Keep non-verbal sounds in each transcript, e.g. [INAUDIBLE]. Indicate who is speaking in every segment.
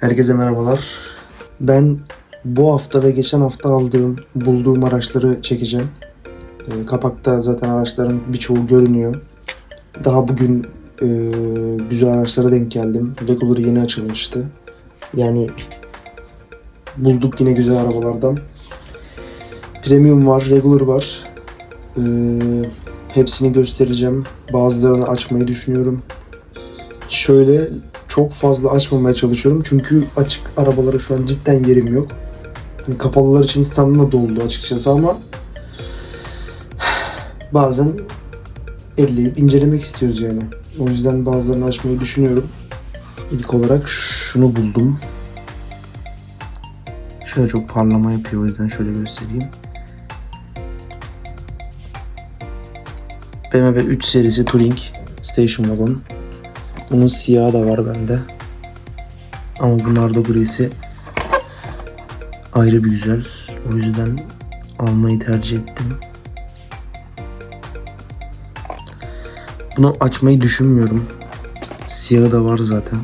Speaker 1: Herkese merhabalar. Ben bu hafta ve geçen hafta aldığım, bulduğum araçları çekeceğim. Ee, kapakta zaten araçların birçoğu görünüyor. Daha bugün e, güzel araçlara denk geldim. Regular yeni açılmıştı. Yani bulduk yine güzel arabalardan. Premium var, Regular var. Ee, hepsini göstereceğim. Bazılarını açmayı düşünüyorum. Şöyle çok fazla açmamaya çalışıyorum. Çünkü açık arabalara şu an cidden yerim yok. Hani kapalılar için standım da doldu açıkçası ama [SIGHS] bazen elleyip incelemek istiyoruz yani. O yüzden bazılarını açmayı düşünüyorum. İlk olarak şunu buldum. Şöyle çok parlama yapıyor o yüzden şöyle göstereyim. BMW 3 serisi Touring Station Wagon. Bunun siyahı da var bende. Ama bunlarda grisi ayrı bir güzel. O yüzden almayı tercih ettim. Bunu açmayı düşünmüyorum. Siyahı da var zaten.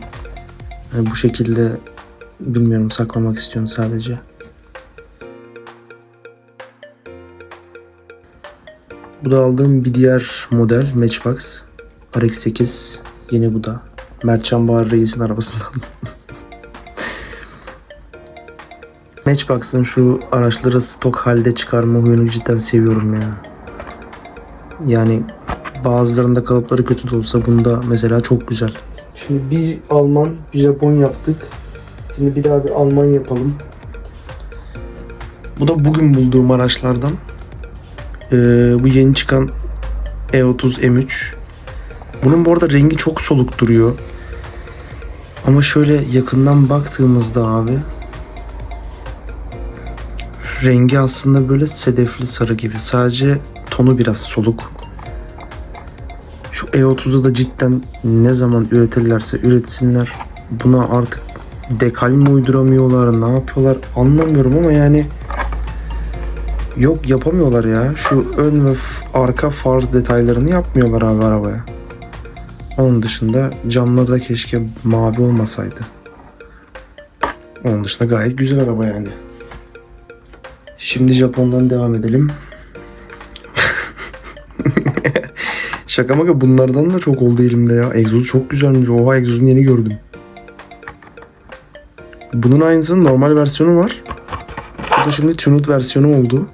Speaker 1: Yani bu şekilde bilmiyorum saklamak istiyorum sadece. Bu da aldığım bir diğer model Matchbox RX-8 yeni bu da. Mertcan Bahar Reis'in arabasından. Matchbox'ın şu araçları stok halde çıkarma huyunu cidden seviyorum ya. Yani bazılarında kalıpları kötü de olsa bunda mesela çok güzel. Şimdi bir Alman, bir Japon yaptık. Şimdi bir daha bir Alman yapalım. Bu da bugün bulduğum araçlardan. Ee, bu yeni çıkan E E30 M3. Bunun bu arada rengi çok soluk duruyor. Ama şöyle yakından baktığımızda abi rengi aslında böyle sedefli sarı gibi. Sadece tonu biraz soluk. Şu E30'u da cidden ne zaman üretirlerse üretsinler. Buna artık dekal mi uyduramıyorlar, ne yapıyorlar anlamıyorum ama yani yok yapamıyorlar ya. Şu ön ve arka far detaylarını yapmıyorlar abi arabaya. Onun dışında camları da keşke mavi olmasaydı. Onun dışında gayet güzel araba yani. Şimdi Japon'dan devam edelim. [LAUGHS] Şaka maka bunlardan da çok oldu elimde ya. Egzozu çok güzelmiş. Oha egzozunu yeni gördüm. Bunun aynısının normal versiyonu var. Bu da şimdi tuned versiyonu oldu.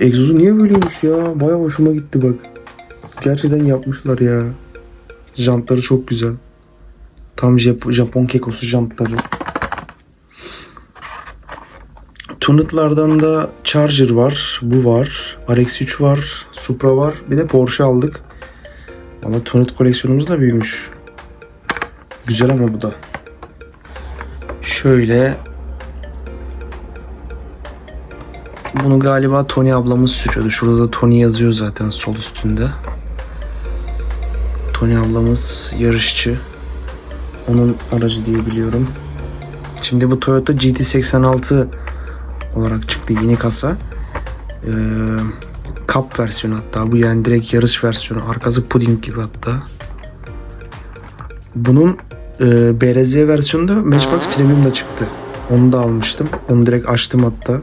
Speaker 1: Egzozu niye böyleymiş ya? Baya hoşuma gitti bak. Gerçekten yapmışlar ya. Jantları çok güzel. Tam Jap- Japon kekosu jantları. Tunet'lardan da Charger var, bu var, RX-3 var, Supra var, bir de Porsche aldık. Valla Tunet koleksiyonumuz da büyümüş. Güzel ama bu da. Şöyle bunu galiba Tony ablamız sürüyordu. Şurada da Tony yazıyor zaten sol üstünde. Tony ablamız yarışçı. Onun aracı diye biliyorum. Şimdi bu Toyota GT86 olarak çıktı yeni kasa. Ee, Cup versiyonu hatta. Bu yani direkt yarış versiyonu. Arkası puding gibi hatta. Bunun e, BRZ versiyonu da Matchbox Premium'da çıktı. Onu da almıştım. Onu direkt açtım hatta.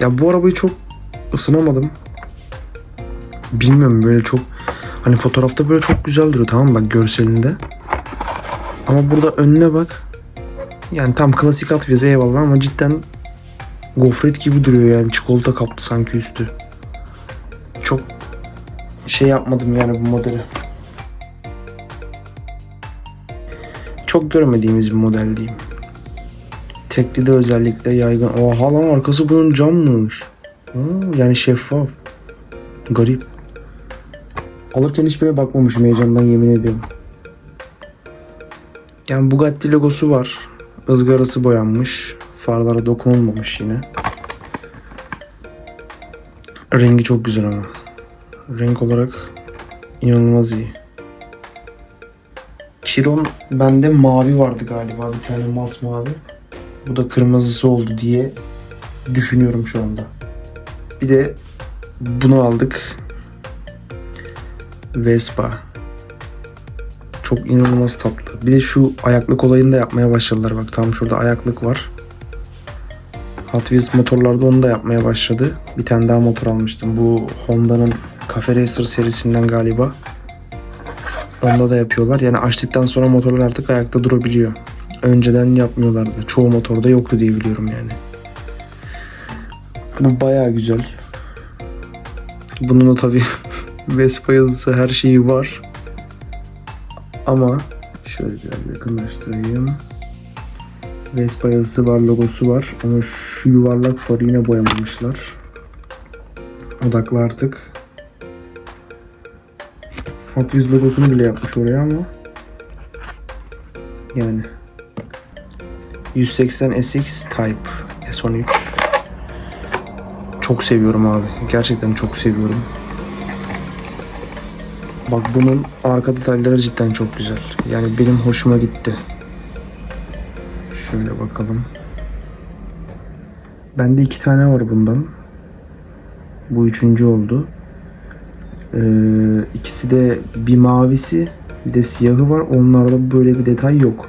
Speaker 1: Ya bu arabayı çok ısınamadım. Bilmiyorum böyle çok hani fotoğrafta böyle çok güzel duruyor tamam mı bak görselinde. Ama burada önüne bak. Yani tam klasik at vize eyvallah ama cidden gofret gibi duruyor yani çikolata kaplı sanki üstü. Çok şey yapmadım yani bu modeli. Çok görmediğimiz bir model diyeyim. Tekli de özellikle yaygın. Oha lan arkası bunun cammış. Oo, yani şeffaf. Garip. Alırken hiçbirine bakmamışım heyecandan yemin ediyorum. Yani Bugatti logosu var. Izgarası boyanmış. Farlara dokunulmamış yine. Rengi çok güzel ama. Renk olarak inanılmaz iyi. Chiron bende mavi vardı galiba bir tane masmavi. Bu da kırmızısı oldu diye düşünüyorum şu anda. Bir de bunu aldık. Vespa. Çok inanılmaz tatlı. Bir de şu ayaklık olayını da yapmaya başladılar. Bak tam şurada ayaklık var. Hot Wheels motorlarda onu da yapmaya başladı. Bir tane daha motor almıştım. Bu Honda'nın Cafe Racer serisinden galiba. Onda da yapıyorlar. Yani açtıktan sonra motorlar artık ayakta durabiliyor. Önceden yapmıyorlardı. Çoğu motorda yoktu diye biliyorum yani. Bu bayağı güzel. Bunun da tabii Vespa yazısı her şeyi var. Ama şöyle biraz yakınlaştırayım. Vespa yazısı var, logosu var. Ama şu yuvarlak farı yine boyamamışlar. Odaklı artık. Hot Wheels logosunu bile yapmış oraya ama yani 180 SX Type S13 çok seviyorum abi. Gerçekten çok seviyorum. Bak bunun arka detayları cidden çok güzel. Yani benim hoşuma gitti. Şöyle bakalım. Bende iki tane var bundan. Bu üçüncü oldu. Ee, ikisi de bir mavisi bir de siyahı var. Onlarda böyle bir detay yok.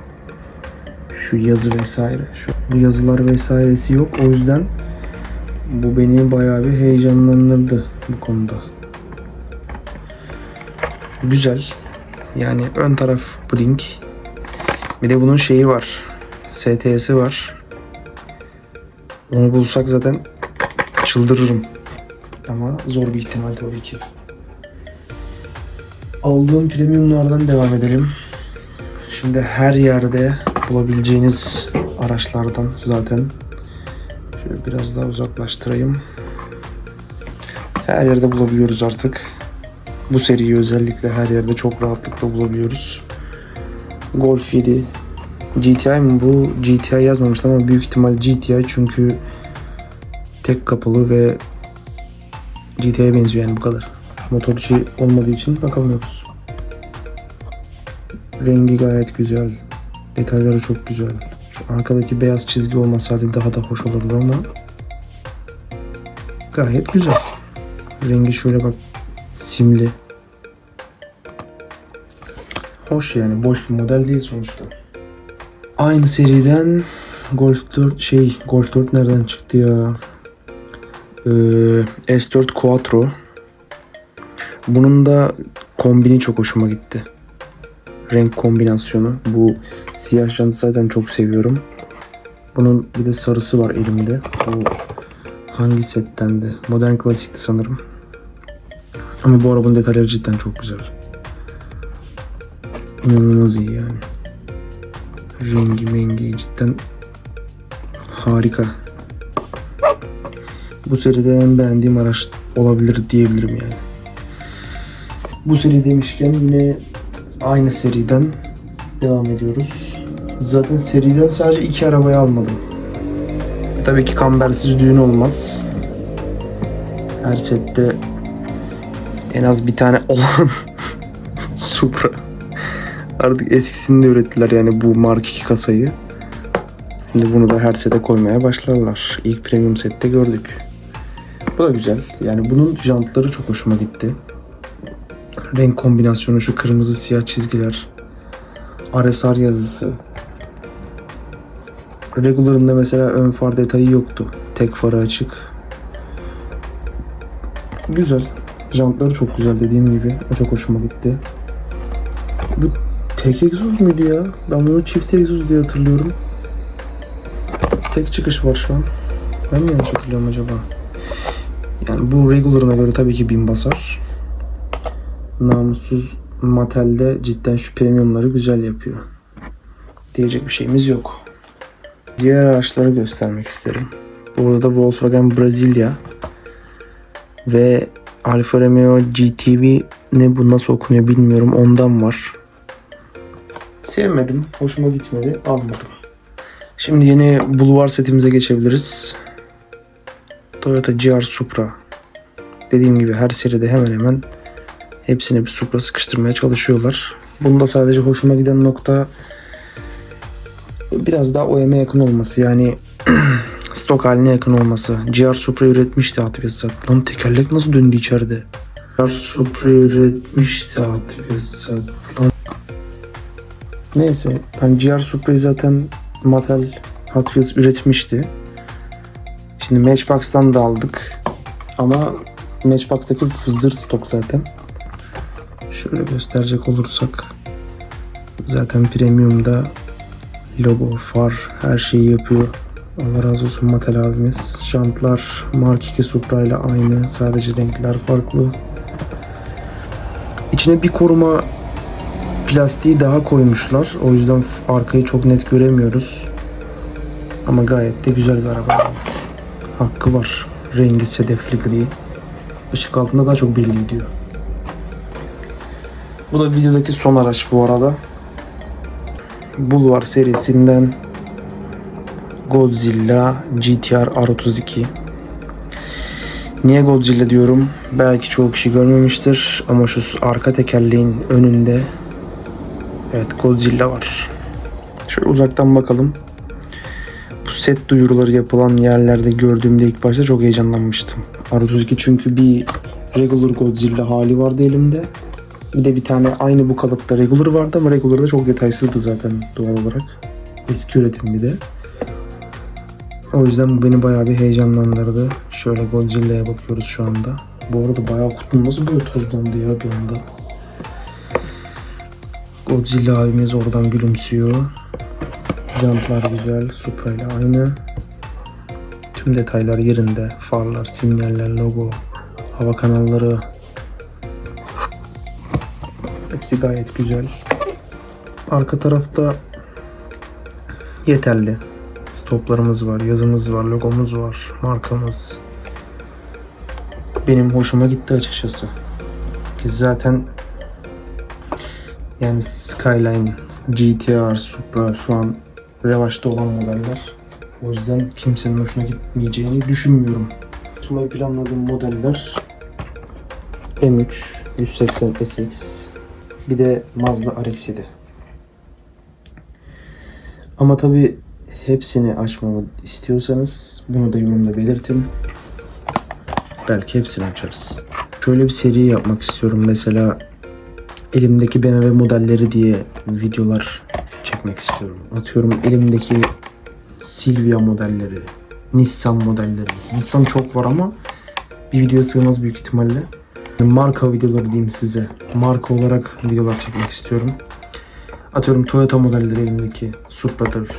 Speaker 1: Şu yazı vesaire. Şu bu yazılar vesairesi yok. O yüzden bu beni bayağı bir heyecanlandırdı bu konuda. Güzel. Yani ön taraf blink. Bir de bunun şeyi var. STS'i var. Onu bulsak zaten çıldırırım. Ama zor bir ihtimal tabii ki. Aldığım premiumlardan devam edelim. Şimdi her yerde bulabileceğiniz araçlardan zaten. Şöyle biraz daha uzaklaştırayım. Her yerde bulabiliyoruz artık. Bu seriyi özellikle her yerde çok rahatlıkla bulabiliyoruz. Golf 7 GTI mi bu? GTI yazmamışlar ama büyük ihtimal GTI çünkü tek kapılı ve GTI'ye benziyor yani bu kadar. Motor içi olmadığı için bakamıyoruz. Rengi gayet güzel. Detayları çok güzel. Şu arkadaki beyaz çizgi olmasaydı daha da hoş olurdu ama gayet güzel. Rengi şöyle bak simli. Hoş yani boş bir model değil sonuçta. Aynı seriden Golf 4 şey Golf 4 nereden çıktı ya? Ee, S4 Quattro. Bunun da kombini çok hoşuma gitti. Renk kombinasyonu. Bu siyah jantı zaten çok seviyorum. Bunun bir de sarısı var elimde. Bu hangi setten de? Modern klasikti sanırım. Ama bu arabanın detayları cidden çok güzel. İnanılmaz iyi yani. Rengi mengi cidden harika. Bu seride en beğendiğim araç olabilir diyebilirim yani. Bu seri demişken yine aynı seriden devam ediyoruz. Zaten seriden sadece iki arabayı almadım. E tabii ki kambersiz düğün olmaz. Her sette en az bir tane olan [LAUGHS] Supra. Artık eskisini de ürettiler yani bu Mark 2 kasayı. Şimdi bunu da her sete koymaya başlarlar. İlk premium sette gördük. Bu da güzel. Yani bunun jantları çok hoşuma gitti. Renk kombinasyonu şu kırmızı siyah çizgiler. RSR yazısı. Regular'ında mesela ön far detayı yoktu. Tek farı açık. Güzel. Jantları çok güzel dediğim gibi. O çok hoşuma gitti. Bu tek egzoz muydu ya? Ben bunu çift egzoz diye hatırlıyorum. Tek çıkış var şu an. Ben mi yanlış hatırlıyorum acaba? Yani bu regular'ına göre tabii ki bin basar. Namussuz Mattel'de cidden şu premiumları güzel yapıyor. Diyecek bir şeyimiz yok. Diğer araçları göstermek isterim. Burada da Volkswagen Brasilia ve Alfa Romeo GTV ne bu nasıl okunuyor bilmiyorum ondan var. Sevmedim, hoşuma gitmedi, almadım. Şimdi yeni Boulevard setimize geçebiliriz. Toyota GR Supra. Dediğim gibi her seride hemen hemen hepsine bir Supra sıkıştırmaya çalışıyorlar. Bunda sadece hoşuma giden nokta biraz daha OEM'e yakın olması. Yani [CLEARS THROAT] stok haline yakın olması. GR Supra üretmişti Wheels zaten. Lan tekerlek nasıl döndü içeride? GR Supra üretmişti Wheels zaten. Lan Neyse ben GR Supra'yı zaten Mattel Hot Wheels üretmişti. Şimdi Matchbox'tan da aldık. Ama Matchbox'taki fızır stok zaten. Şöyle gösterecek olursak zaten Premium'da logo, far her şeyi yapıyor. Allah razı olsun Mattel abimiz. Jantlar Mark 2 Supra ile aynı. Sadece renkler farklı. İçine bir koruma plastiği daha koymuşlar. O yüzden arkayı çok net göremiyoruz. Ama gayet de güzel bir araba. Hakkı var. Rengi sedefli gri. Işık altında daha çok belli ediyor. Bu da videodaki son araç bu arada. Bulvar serisinden Godzilla GTR R32. Niye Godzilla diyorum? Belki çoğu kişi görmemiştir ama şu arka tekerleğin önünde evet Godzilla var. Şöyle uzaktan bakalım. Bu set duyuruları yapılan yerlerde gördüğümde ilk başta çok heyecanlanmıştım. R32 çünkü bir regular Godzilla hali vardı elimde. Bir de bir tane aynı bu kalıpta regular vardı ama regular da çok detaysızdı zaten doğal olarak. Eski üretim bir de. O yüzden bu beni bayağı bir heyecanlandırdı. Şöyle Godzilla'ya bakıyoruz şu anda. Bu arada bayağı kutum nasıl böyle tozlandı ya bir anda. Godzilla abimiz oradan gülümsüyor. Jantlar güzel. Supra ile aynı. Tüm detaylar yerinde. Farlar, sinyaller, logo, hava kanalları. Hepsi gayet güzel. Arka tarafta yeterli. Stoplarımız var, yazımız var, logomuz var, markamız. Benim hoşuma gitti açıkçası. Biz zaten yani Skyline, GTR, Supra şu an revaçta olan modeller. O yüzden kimsenin hoşuna gitmeyeceğini düşünmüyorum. Sunmayı planladığım modeller M3, 180 SX, bir de Mazda RX-7. Ama tabi hepsini açmamı istiyorsanız bunu da yorumda belirtin. Belki hepsini açarız. Şöyle bir seri yapmak istiyorum. Mesela elimdeki BMW modelleri diye videolar çekmek istiyorum. Atıyorum elimdeki Silvia modelleri, Nissan modelleri. Nissan çok var ama bir video sığmaz büyük ihtimalle. Marka videoları diyeyim size. Marka olarak videolar çekmek istiyorum. Atıyorum Toyota modelleri elimdeki. Supra'dır.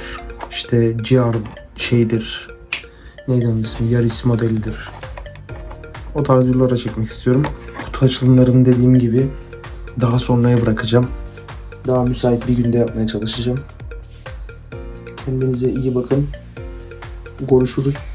Speaker 1: İşte GR şeydir. Neydi onun ismi? Yaris modelidir. O tarz videolara çekmek istiyorum. Kutu açılımlarını dediğim gibi daha sonraya bırakacağım. Daha müsait bir günde yapmaya çalışacağım. Kendinize iyi bakın. Görüşürüz.